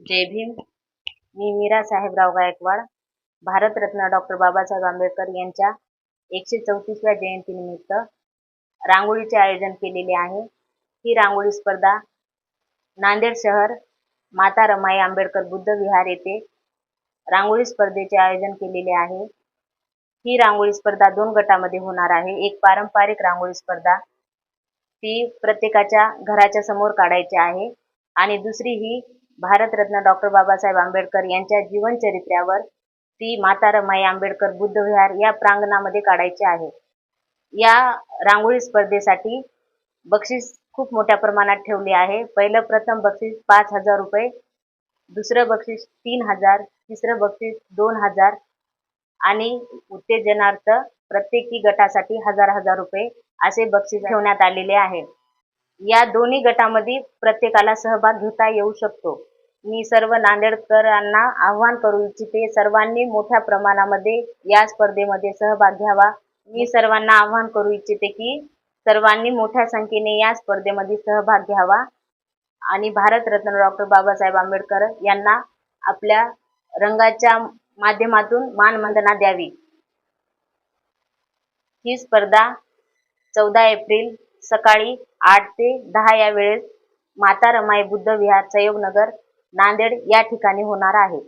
जय भीम. मी मीरा साहेबराव गायकवाड भारतरत्न डॉक्टर बाबासाहेब आंबेडकर यांच्या एकशे चौतीसव्या जयंतीनिमित्त रांगोळीचे आयोजन केलेले आहे. ही रांगोळी स्पर्धा नांदेड शहर माता रमाई आंबेडकर बुद्ध विहार येथे रांगोळी स्पर्धेचे आयोजन केलेले आहे. ही रांगोळी स्पर्धा दोन गटामध्ये होणार आहे. एक पारंपरिक रांगोळी स्पर्धा ती प्रत्येकाच्या घराच्या समोर काढायची आहे आणि दुसरी ही भारतरत्न डॉक्टर बाबासाहेब आंबेडकर यांच्या जीवनचरित्र्यावर ती माता रमाई आंबेडकर बुद्ध विहार या प्रांगणामध्ये काढायची आहे. या रांगोळी स्पर्धेसाठी बक्षीस खूप मोठ्या प्रमाणात ठेवले आहे. पहिलं प्रथम बक्षीस पाच हजार रुपये दुसरं बक्षीस तीन हजार तिसरं बक्षीस दोन हजार आणि उत्तेजनार्थ प्रत्येकी गटासाठी हजार हजार रुपये असे बक्षीस ठेवण्यात आलेले आहे. या दोन्ही गटामध्ये प्रत्येकाला सहभाग घेता येऊ शकतो. मी सर्व नांदेडकरांना आव्हान करू इच्छिते सर्वांनी मोठ्या प्रमाणामध्ये या स्पर्धेमध्ये सहभाग घ्यावा. मी सर्वांना आव्हान करू इच्छिते की सर्वांनी मोठ्या संख्येने या स्पर्धेमध्ये सहभाग घ्यावा. आणि भारतरत्न डॉक्टर बाबासाहेब आंबेडकर यांना आपल्या रंगाच्या माध्यमातून मानवंदना द्यावी. ही स्पर्धा चौदा एप्रिल सकाळी आठ ते दहा या वेळेस माता रमाई बुद्ध विहार संयोगनगर नांदेड या ठिकाणी होणार आहे.